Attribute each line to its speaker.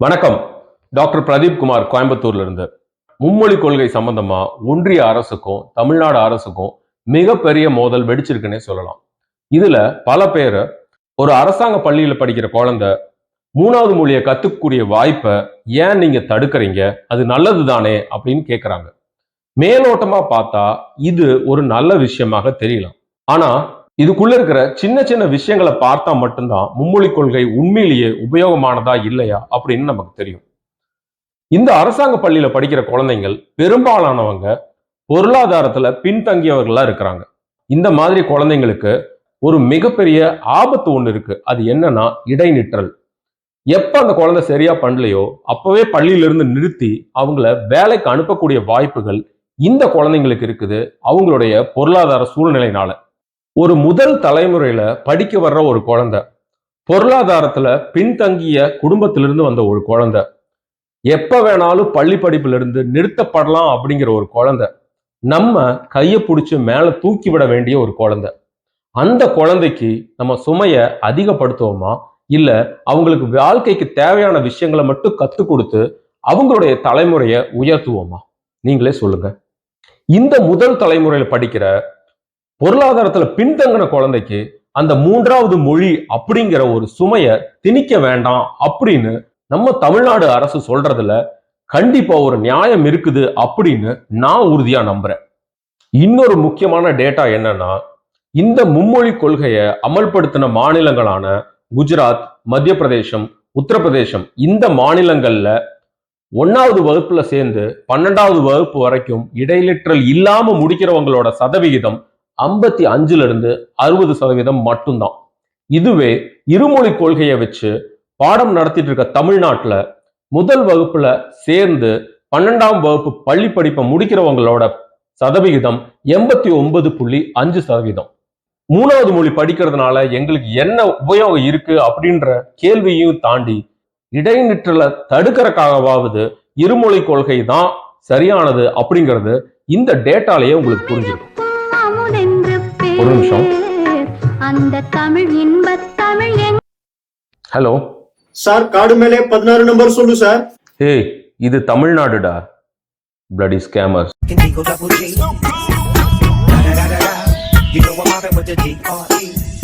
Speaker 1: வணக்கம். டாக்டர் பிரதீப் குமார் கோயம்புத்தூர்ல இருந்து மும்மொழி கொள்கை சம்பந்தமா ஒன்றிய அரசுக்கும் தமிழ்நாடு அரசுக்கும் மிகப்பெரிய மோதல் வெடிச்சிருக்குன்னே சொல்லலாம். இதுல பல பேர் ஒரு அரசாங்க பள்ளியில படிக்கிற குழந்தை மூணாவது மொழியை கத்துக்கக்கூடிய வாய்ப்பை ஏன் நீங்க தடுக்கிறீங்க? அது நல்லது தானே அப்படின்னு கேட்குறாங்க மேலோட்டமா பார்த்தா இது ஒரு நல்ல விஷயமாக தெரியலாம். ஆனா இதுக்குள்ள இருக்கிற சின்ன சின்ன விஷயங்களை பார்த்தா மட்டும்தான் மும்மொழி கொள்கை உண்மையிலேயே உபயோகமானதா இல்லையா அப்படின்னு நமக்கு தெரியும். இந்த அரசாங்க பள்ளியில படிக்கிற குழந்தைகள் பெரும்பாலானவங்க பொருளாதாரத்துல பின்தங்கியவர்களா இருக்கிறாங்க. இந்த மாதிரி குழந்தைங்களுக்கு ஒரு மிகப்பெரிய ஆபத்து ஒண்ணு இருக்கு. அது என்னன்னா இடைநிற்றல். எப்ப அந்த குழந்தை சரியா பண்ணலையோ அப்பவே பள்ளியிலிருந்து நிறுத்தி அவங்கள வேலைக்கு அனுப்பக்கூடிய வாய்ப்புகள் இந்த குழந்தைங்களுக்கு இருக்குது. அவங்களுடைய பொருளாதார சூழ்நிலையினால. ஒரு முதல் தலைமுறையில படிக்க வர்ற ஒரு குழந்தை. பொருளாதாரத்துல பின்தங்கிய குடும்பத்திலிருந்து வந்த ஒரு குழந்தை. எப்ப வேணாலும் பள்ளி படிப்புல இருந்து நிறுத்தப்படலாம் அப்படிங்கிற ஒரு குழந்தை. நம்ம கையை பிடிச்சி மேல தூக்கி விட வேண்டிய ஒரு குழந்தை. அந்த குழந்தைக்கு நம்ம சுமைய அதிகப்படுத்துவோமா? இல்ல அவங்களுக்கு வாழ்க்கைக்கு தேவையான விஷயங்களை மட்டும் கத்து கொடுத்து அவங்களுடைய தலைமுறையை உயர்த்துவோமா? நீங்களே சொல்லுங்க. இந்த முதல் தலைமுறையில படிக்கிற பொருளாதாரத்துல பின்தங்கின குழந்தைக்கு அந்த மூன்றாவது மொழி அப்படிங்கிற ஒரு சுமைய திணிக்க வேண்டாம் அப்படின்னு நம்ம தமிழ்நாடு அரசு சொல்றதுல கண்டிப்பா ஒரு நியாயம் இருக்குது அப்படின்னு நான் உறுதியா நம்புறேன். இன்னொரு முக்கியமான டேட்டா என்னன்னா இந்த மும்மொழி கொள்கையை அமல்படுத்தின மாநிலங்களான குஜராத் மத்திய பிரதேசம் உத்தரப்பிரதேசம் இந்த மாநிலங்கள்ல ஒன்னாவது வகுப்புல சேர்ந்து பன்னெண்டாவது வகுப்பு வரைக்கும் இடைலிற்றல் இல்லாம முடிக்கிறவங்களோட சதவிகிதம் ஐம்பத்தி அஞ்சுல இருந்து அறுபது சதவீதம் மட்டும்தான். இதுவே இருமொழி கொள்கையை வச்சு பாடம் நடத்திட்டு இருக்க தமிழ்நாட்டுல முதல் வகுப்புல சேர்ந்து பன்னெண்டாம் வகுப்பு பள்ளி படிப்பை முடிக்கிறவங்களோட சதவிகிதம் எண்பத்தி ஒன்பது புள்ளி அஞ்சு சதவீதம். மூணாவது மொழி படிக்கிறதுனால எங்களுக்கு என்ன உபயோகம் இருக்கு அப்படின்ற கேள்வியையும் தாண்டி இடைநிற்றலை தடுக்கிறக்காகவாவது இருமொழி கொள்கை தான் சரியானது அப்படிங்கிறது இந்த டேட்டாலேயே உங்களுக்கு புரிஞ்சிடும் ஒரு நிமிஷம்.
Speaker 2: அந்த தமிழ் இன்பத் தமிழ்
Speaker 1: ஹலோ.
Speaker 3: சார் கார்டு மேலே பதினாறு நம்பர் சொல்லு சார்.
Speaker 1: ஏய் இது தமிழ்நாடுடா. Bloody scammers